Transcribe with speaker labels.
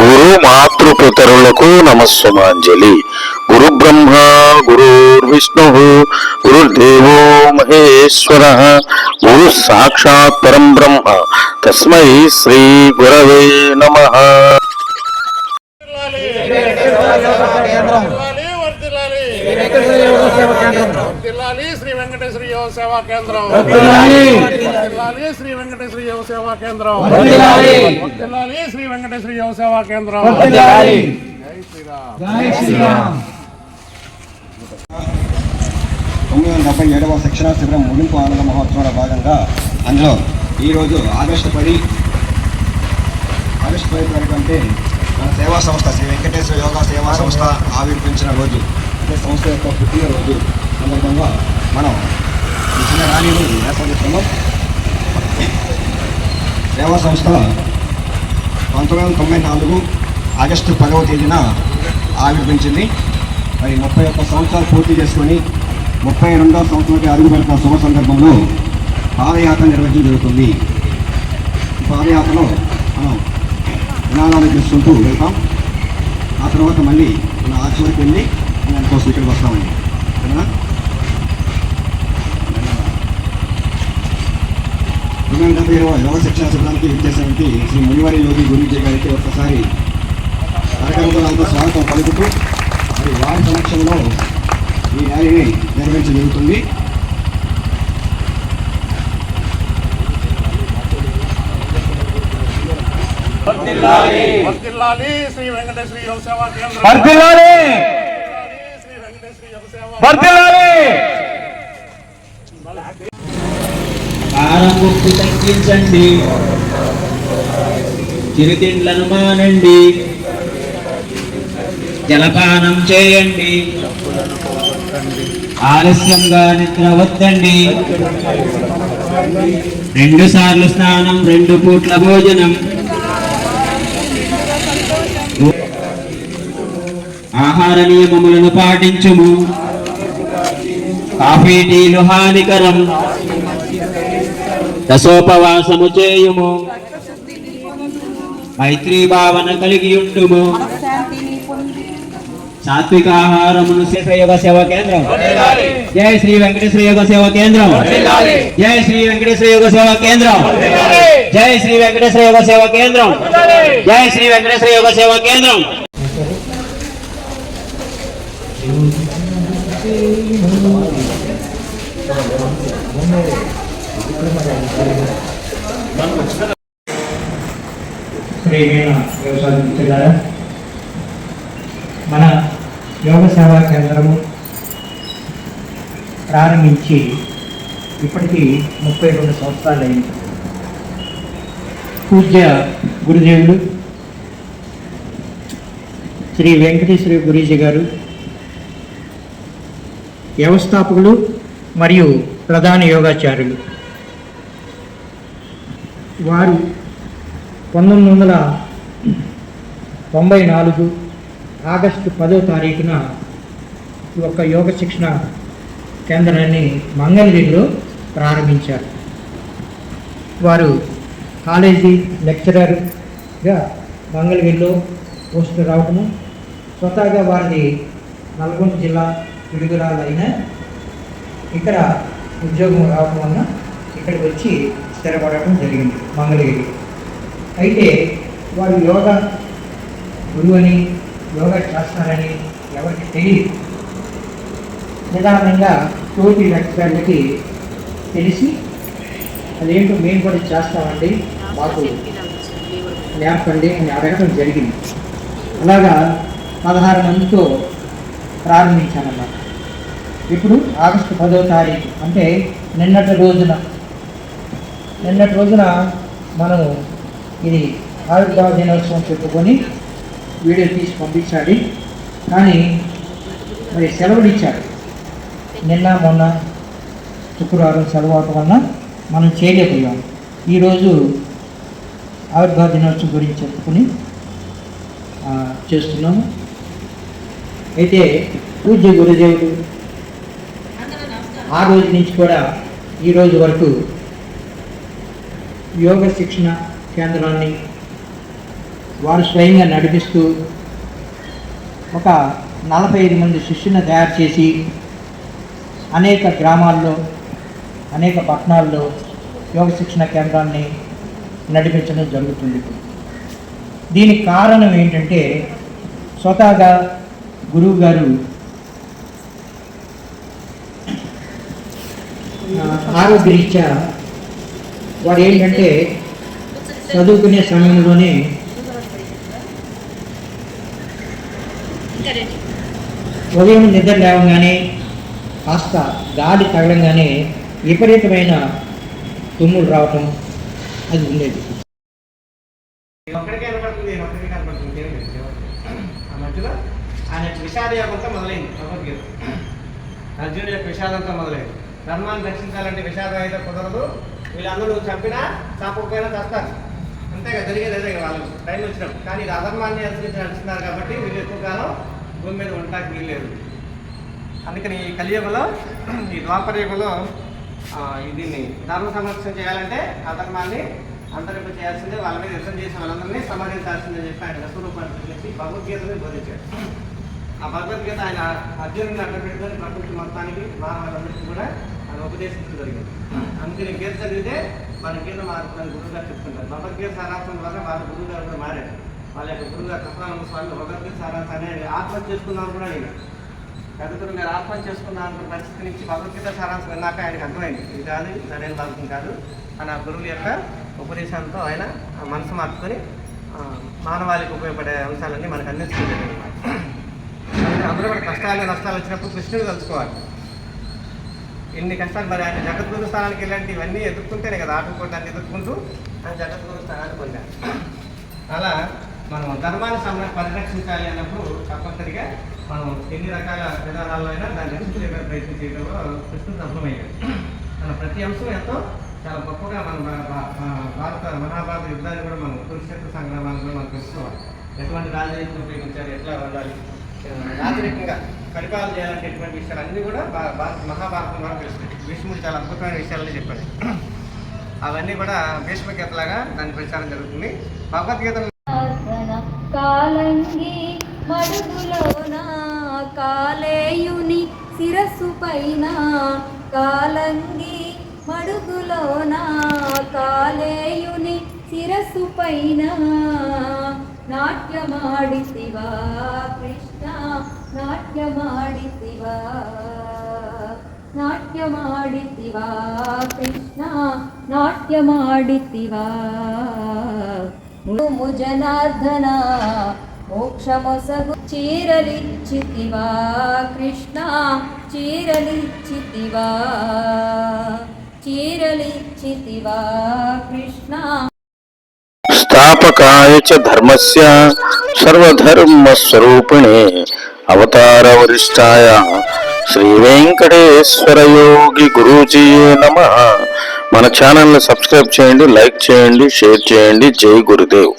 Speaker 1: గురు మాతృపితరులకు నమస్సుమాంజలి. గురు బ్రహ్మ గురుర్విష్ణు గురుర్దేవో మహేశ్వర గురు సాక్షాత్ పరం బ్రహ్మ. తస్మై శ్రీ గురవే నమ.
Speaker 2: వర్ధిల్లాలి శ్రీ వెంకటేశ్వర యువ సేవా కేంద్రం. శ్రీ వెంకటేశ్వర యువ సేవా కేంద్రం. వర్ధిల్లాలి శ్రీ వెంకటేశ్వర యువ సేవా కేంద్రం. జై శ్రీరామ్.
Speaker 3: తొమ్మిది వందల డెబ్బై ఏడవ శిక్షణ శిబిరం ముగింపు ఆనంద మహోత్సవంలో భాగంగా అందులో ఈరోజు ఆగస్టు పది ఆగస్టు పది తారీఖు అంటే సేవా సంస్థ శ్రీ వెంకటేశ్వర యోగా సేవా సంస్థ ఆవిర్భించిన రోజు. అంటే సంస్థ యొక్క పుట్టినరోజు సందర్భంగా మనం చిన్న ర్యాలీని ఏర్పరుస్తున్నాం. సేవా సంస్థ పంతొమ్మిది వందల తొంభై నాలుగు ఆగస్టు పదవ తేదీన ఆవిర్భించింది. మరి ముప్పై ఒక్క సంవత్సరాలు పూర్తి చేసుకొని ముప్పై రెండవ సంవత్సరానికి అడుగు పెడుతున్న శుభ సందర్భంలో పాదయాత్ర నిర్వహించడం జరుగుతుంది. పాదయాత్రలో మనం వినాదాలు చేసుకుంటూ వెళ్తాం. ఆ తర్వాత మళ్ళీ మన ఆచూరికి వెళ్ళి దాని కోసం ఇక్కడికి వస్తామండి. సరేనా? రెండు వేల డెబ్బై ఇరవై యోగ శిక్షణ శిబిరానికి విచ్చేసినటువంటి శ్రీ మునివారి యోగి గురించి గారికి ఒక్కసారి కార్యక్రమంతో స్వాగతం పలుకుతూ మరి వారి సమక్షంలో ఈ ర్యాలీని నిర్వహించడం జరుగుతుంది.
Speaker 2: శ్రీ వెంకటేశ్వర సేవా కేంద్రం. శ్రీ వెంకటేశ్వర సేవా
Speaker 4: తగ్గించండి. చిరుతిండ్లను మానండి. జలపానం చేయండి. ఆలస్యంగా నిద్ర వద్దండి. రెండు సార్లు స్నానం రెండు పూట్ల భోజనం. ఆహార నియమములను పాటించుము. కాఫీ టీలు హానికరం. దశోపవాసము చేయుము. మైత్రీ భావన కలిగి ఉండుము. సాత్విక ఆహారమును యోగ సేవ కేంద్రం. జై శ్రీ వెంకటేశ్వర యోగ సేవ కేంద్రం. జై శ్రీ వెంకటేశ్వర యోగ సేవ కేంద్రం. జై శ్రీ వెంకటేశ్వర యోగ సేవ కేంద్రం. జై శ్రీ వెంకటేశ్వర యోగ సేవ కేంద్రం.
Speaker 5: వ్యవసాయ మిత్రులారా మన యోగ సేవా కేంద్రము ప్రారంభించి ఇప్పటికీ ముప్పై రెండు సంవత్సరాలు అయింది పూజ్య గురుదేవులు శ్రీ వెంకటేశ్వర గురూజీ గారు వ్యవస్థాపకులు మరియు ప్రధాన యోగాచార్యులు. వారు పంతొమ్మిది వందల తొంభై నాలుగు ఆగస్టు పదో తారీఖున ఈ యొక్క యోగ శిక్షణ కేంద్రాన్ని మంగళగిరిలో ప్రారంభించారు. వారు కాలేజీ లెక్చరర్గా మంగళగిరిలో పోస్ట్ రావటము. స్వతహాగా వారిది నల్గొండ జిల్లా విడుదలైన ఇక్కడ ఉద్యోగం రావడం వలన ఇక్కడికి వచ్చి స్థిరపడటం జరిగింది మంగళగిరి. అయితే వారు యోగా గురువు అని యోగా చేస్తారని ఎవరికి తెలియదు నిదానంగా తోటి లెక్చరర్లకి తెలిసి అదేంటో మేము కూడా చేస్తామండి. మాకు నేర్పండి అని అడగడం జరిగింది. అలాగా పదహారు మందితో ప్రారంభించామన్నమాట ఇప్పుడు ఆగస్టు పదో తారీఖు అంటే నిన్నటి రోజున. నిన్నటి రోజున మనం ఇది ఆవిర్భావ దినోత్సవం చెప్పుకొని వీడియో తీసి పంపించాలి. కానీ మరి సెలవులు ఇచ్చారు. నిన్న మొన్న శుక్రవారం సెలవు అవటం మనం చేయలేకపోయాం. ఈరోజు ఆవిర్భావ దినోత్సవం గురించి చెప్పుకొని చేస్తున్నాము. అయితే పూజ్య గురుదేవుడు ఆ రోజు నుంచి కూడా ఈ రోజు వరకు యోగ శిక్షణ కేంద్రాన్ని వారు స్వయంగా నడిపిస్తూ ఒక నలభై ఐదు మంది శిష్యుని తయారు చేసి అనేక గ్రామాల్లో అనేక పట్టణాల్లో యోగ శిక్షణ కేంద్రాన్ని నడిపించడం జరుగుతుంది. దీనికి కారణం ఏంటంటే స్వతహాగా గురువు గారు ఆరోగ్యరీత్యా వాడు ఏంటంటే చదువుకునే సమయంలోనే ఉదయం నిద్ర లేవగానే కాస్త గాలి తగలంగానే విపరీతమైన తుమ్ములు రావటం అది ఉండేది.
Speaker 6: ఒక్కడికే మధ్యలో ఆయన విషాద మొదలైంది భగవద్గీత. అర్జునుడి యొక్క విషాదంతో మొదలైంది. ధర్మాన్ని రక్షించాలంటే విషాదం అయితే కుదరదు. వీళ్ళందరూ చంపినా చంపకపోయినా చస్తారు. అంతేగా జరిగేది అదే వాళ్ళు టైం వచ్చినప్పుడు. కానీ ఇది అధర్మాన్ని అనుసరించి కాబట్టి వీళ్ళు ఎక్కువ కాలం భూమి మీద ఉండటానికి వీల్లేదు. అందుకని ఈ కలియుగంలో ఈ ద్వాపర యుగంలో దీన్ని ధర్మ సంరక్షణ చేయాలంటే అధర్మాన్ని అంతరింప చేయాల్సిందే వాళ్ళ మీద యుద్ధం చేసిన వాళ్ళందరినీ సంహరించాల్సిందే చెప్పి ఆయన రసరూపాన్ని చెప్పి భగవద్గీతని బోధించాడు. ఆ భగవద్గీత ఆయన అర్జునుడిని అడ్డ పెట్టుకొని ప్రకృతి మొత్తానికి మానవులందరికీ కూడా ఆయన ఉపదేశించడం జరిగింది. అందుకని గీత చదివితే మన గీత మారుతుందని గురువుగారు చెప్తుంటారు. భగవద్గీత సారాంశం ద్వారా వాళ్ళ గురువుగారు కూడా మారారు. వాళ్ళ యొక్క గురుగారు కృష్ణానంద స్వామి భగవద్గీత సారాంశాన్ని ఆయన ఆత్మహత్య చేసుకున్నారు కూడా నేను పెద్దలు మీరు ఆత్మహత్య చేసుకున్న పరిస్థితి నుంచి భగవద్గీత సారాంశం విన్నాక ఆయనకు అర్థమైంది. ఇది కాదు సరైన మార్గం కాదు. అని ఆ గురువుల యొక్క ఉపదేశాలతో ఆయన ఆ మనసు మార్చుకొని మానవాళికి ఉపయోగపడే అంశాలన్నీ మనకు అందించలేదు అందరూ కూడా కష్టాలు నష్టాలు వచ్చినప్పుడు కృష్ణుడు తలుచుకోవాలి ఎన్ని కష్టాలు మరి ఆయన జగద్గురు స్థానానికి వెళ్ళండి ఇవన్నీ ఎదుర్కొంటేనే కదా ఆటంకోటాన్ని ఎదుర్కొంటూ ఆయన జగద్గురు స్థానాన్ని పొందారు అలా మనం ధర్మాన్ని సమ పరిరక్షించాలి అన్నప్పుడు తప్పనిసరిగా మనం ఎన్ని రకాల విధానాల్లో అయినా దాన్ని ఎదుర్కొనే ప్రయత్నం చేయడంలో కృష్ణుడు సఫలమయ్యాడు మన ప్రతి అంశం ఎంతో చాలా గొప్పగా మన భా- భారత మహాభారత యుద్ధాన్ని కూడా మనం కురుక్షేత్ర సంగ్రామాన్ని కూడా మనం తెలుసుకోవాలి. ఎటువంటి రాజనీతిని ఉపయోగించాలి ఎట్లా ఉండాలి రాజరికంగా పరిపాలన చేయాలంటే ఎటువంటి విషయాలు అన్నీ కూడా భారత మహాభారతం ద్వారా తెలుస్తాయి. భీష్ముడు చాలా అద్భుతమైన విషయాలని చెప్పాడు. అవన్నీ కూడా భీష్మగీతలాగా దాని ప్రచారం జరుగుతుంది. భగవద్గీత
Speaker 7: కాలంగి మడుగులోనా కాలేయుని శిరస్సు పైన కాలంగి మడుగులోన కాలేయుని శిరస్సు పైన నాట్యమాడితివా కృష్ణ నాట్యమాడితివా నాట్యమాడితివా కృష్ణ నాట్యమాడితివా ముము జనార్దన మోక్షమొసగు చీరలిచ్చితివా కృష్ణ? చీరలిచ్చితివా? చీరలిచ్చితివా కృష్ణ?
Speaker 1: స్థాపకాయ చ ధర్మస్య సర్వధర్మస్వరూపిణే అవతార వరిష్టాయ శ్రీ వెంకటేశ్వర యోగి గురూజీ నమ. మన ఛానల్ని సబ్స్క్రైబ్ చేయండి లైక్ చేయండి షేర్ చేయండి. జై గురుదేవ్.